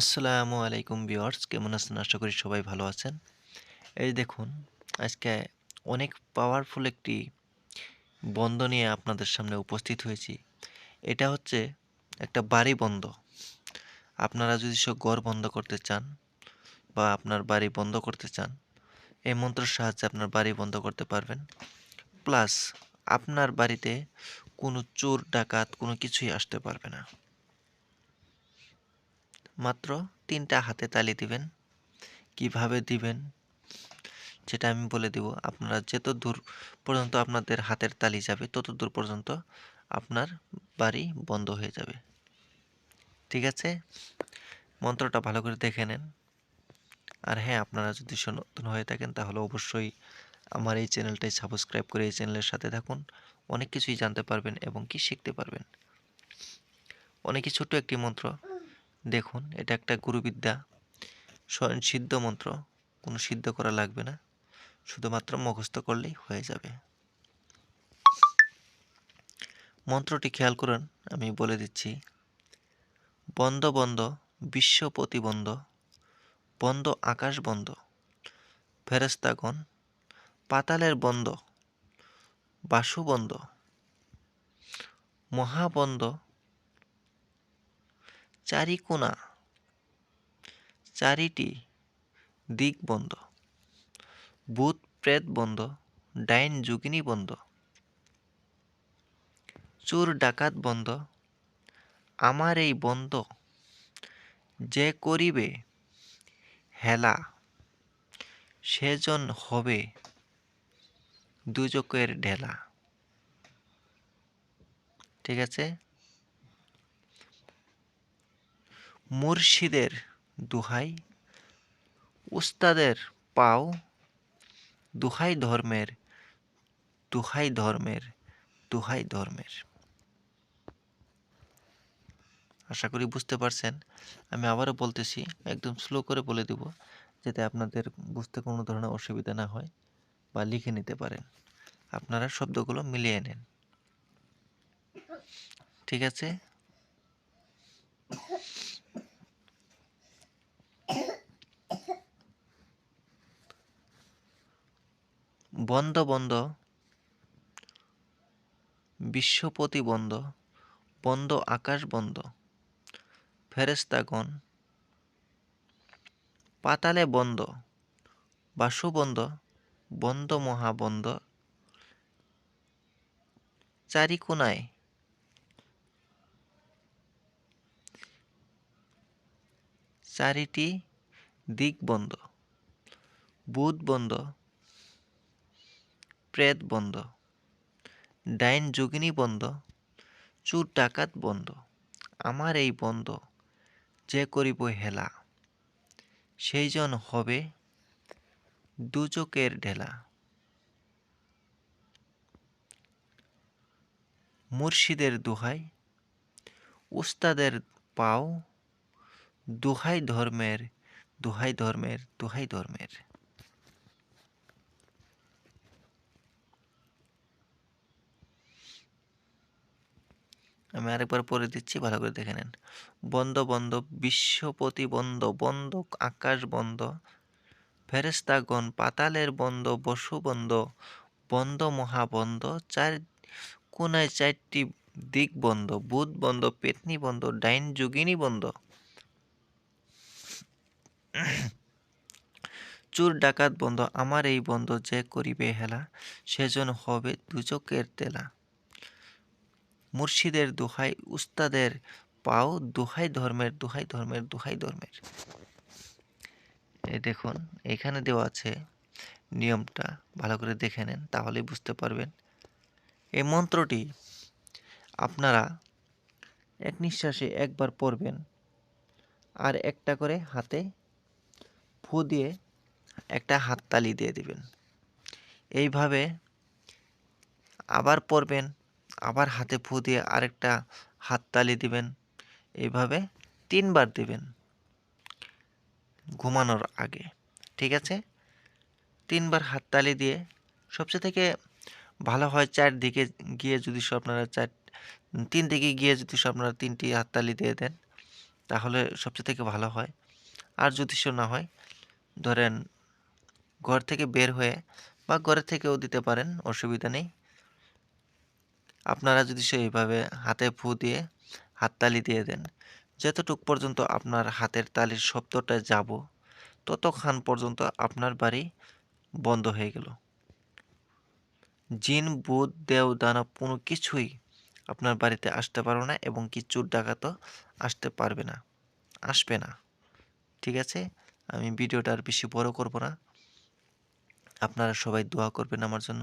আসসালামু আলাইকুম ভিউয়ার্স, কেমন আছেন? আশা করি সবাই ভালো আছেন। এই দেখুন, আজকে অনেক পাওয়ারফুল একটি বন্ধ নিয়ে আপনাদের সামনে উপস্থিত হয়েছি। এটা হচ্ছে একটা বাড়ি বন্ধ। আপনারা যদি সব ঘর বন্ধ করতে চান বা আপনার বাড়ি বন্ধ করতে চান, এই মন্ত্রের সাহায্যে আপনার বাড়ি বন্ধ করতে পারবেন। প্লাস আপনার বাড়িতে কোনো চোর, ডাকাত কোনো কিছুই আসতে পারবে না। মাত্র তিনটা হাতে তালি দিবেন। কীভাবে দিবেন? সেটা আমি বলে দেব, আপনারা যত দূর পর্যন্ত আপনাদের হাতের তালি যাবে, তত দূর পর্যন্ত আপনার বাড়ি বন্ধ হয়ে যাবে। ঠিক আছে? মন্ত্রটা ভালো করে দেখে নেন। আর হ্যাঁ আপনারা যদি নতুন হয়ে থাকেন, তাহলে অবশ্যই আমার এই চ্যানেলটাই সাবস্ক্রাইব করে এই চ্যানেলের সাথে থাকুন। অনেক কিছুই জানতে পারবেন এবং কি শিখতে পারবেন। অনেকই ছোট্ট একটি মন্ত্র। দেখুন, এটা একটা গুরুবিদ্যা। স্বয়ং সিদ্ধ মন্ত্র, কোনো সিদ্ধ করা লাগবে না। শুধুমাত্র মুখস্থ করলেই হয়ে যাবে। মন্ত্রটি খেয়াল করুন, আমি বলে দিচ্ছি। বন্ধ বন্ধ, বিশ্ব প্রতিবন্ধ বন্ধ আকাশ বন্ধ ফেরেস্তাগণ পাতালের বন্ধ, বাসু বন্ধ মহাবন্ধ চারিকোণা। চারিটি দিক বন্ধ। ভূত প্রেত বন্ধ, ডাইন যুগিনী বন্ধ। চোর ডাকাত বন্ধ। আমার এই বন্ধ যে করিবে, হেলা। সেজন হবে দুচকের ঢেলা। ঠিক আছে? মুর্শিদের দুহাই, উস্তাদের পাও দুহাই ধর্মের দুহাই ধর্মের দুহাই ধর্মের। আশা করি বুঝতে পারছেন। আমি আবারও বলতেছি, একদম স্লো করে বলে দেব, যাতে আপনাদের বুঝতে কোনো ধরনের অসুবিধা না হয় বা লিখে নিতে পারেন। আপনারা শব্দগুলো মিলিয়ে নেন। ঠিক আছে? বন্ধ বন্ধ বিশ্বপতি বন্ধ বন্ধ আকাশ বন্ধ ফেরেস্তাগণ পাতালে বন্ধ বাসু বন্ধ বন্ধ মহাবন্ধ চারিকোনায় চারিটি দিক বন্ধ বুধ বন্ধ প্রেত বন্ধ, ডাইন যোগিনী বন্ধ, চুর ডাকাত বন্ধ, আমার এই বন্ধ, যে করিব হেলা সেইজন হবে দুচকের ঢেলা। মুর্শিদের দোহাই, উস্তাদের পাও, দোহাই ধর্মের দোহাই ধর্মের দোহাই ধর্মের। আমি আরেকবার পরে দিচ্ছি, ভালো করে দেখে নেন। বন্ধ বন্ধ, বিশ্বপতি বন্ধ বন্ধ, আকাশ বন্ধ ফেরেস্তাগণ পাতালের বন্ধ, বসু বন্ধ বন্ধ মহাবন্ধ চার কোনায় চারটি দিক বন্ধ, বুধ বন্ধ, পেতনি বন্ধ, ডাইন যোগিনী বন্ধ। চুর ডাকাত বন্ধ, আমার এই বন্ধ যে করিবে হেলা সেজন হবে দুচকের তেলা। মুর্শিদের দোহাই, উস্তাদের পাও দোহাই ধর্মের দোহাই ধর্মের দোহাই ধর্মের। দেখুন, এখানে দেওয়া আছে নিয়মটা, ভালো করে দেখে নেন, তাহলেই বুঝতে পারবেন। এই মন্ত্রটি আপনারা এক নিঃশ্বাসে একবার পড়বেন আর একটা করে হাতে ফু দিয়ে একটা হাততালি দিয়ে দিবেন। এইভাবে আবার পড়বেন আবার হাতে ফু দিয়ে আরেকটা হাততালি দিবেন। এইভাবে তিনবার দিবেন ঘুমানোর আগে, ঠিক আছে? তিনবার হাততালি দিয়ে সবচেয়ে থেকে ভালো হয় চারদিকে গিয়ে যদি আপনারা চার, তিন দিকে গিয়ে যদি আপনারা তিনটি হাততালি দিয়ে দেন, তাহলে সবচেয়ে থেকে ভালো হয়। আর যদি সে না হয়, ধরেন ঘর থেকে বের হয়ে বা ঘরে থেকেও দিতে পারেন, অসুবিধা নেই। আপনারা যদি সেইভাবে হাতে ফু দিয়ে হাততালি দিয়ে দেন, যতটুক পর্যন্ত আপনার হাতের তালির শব্দটা যাব, ততক্ষণ পর্যন্ত আপনার বাড়ি বন্ধ হয়ে গেল। জিন, বুধ, দেও, দানব কোনো কিছুই আপনার বাড়িতে আসতে পারবে না এবং কি চোর ডাকাতও আসতে পারবে না, আসবে না। ঠিক আছে? আমি ভিডিওটা আর বেশি বড় করব না। আপনারা সবাই দোয়া করবেন আমার জন্য।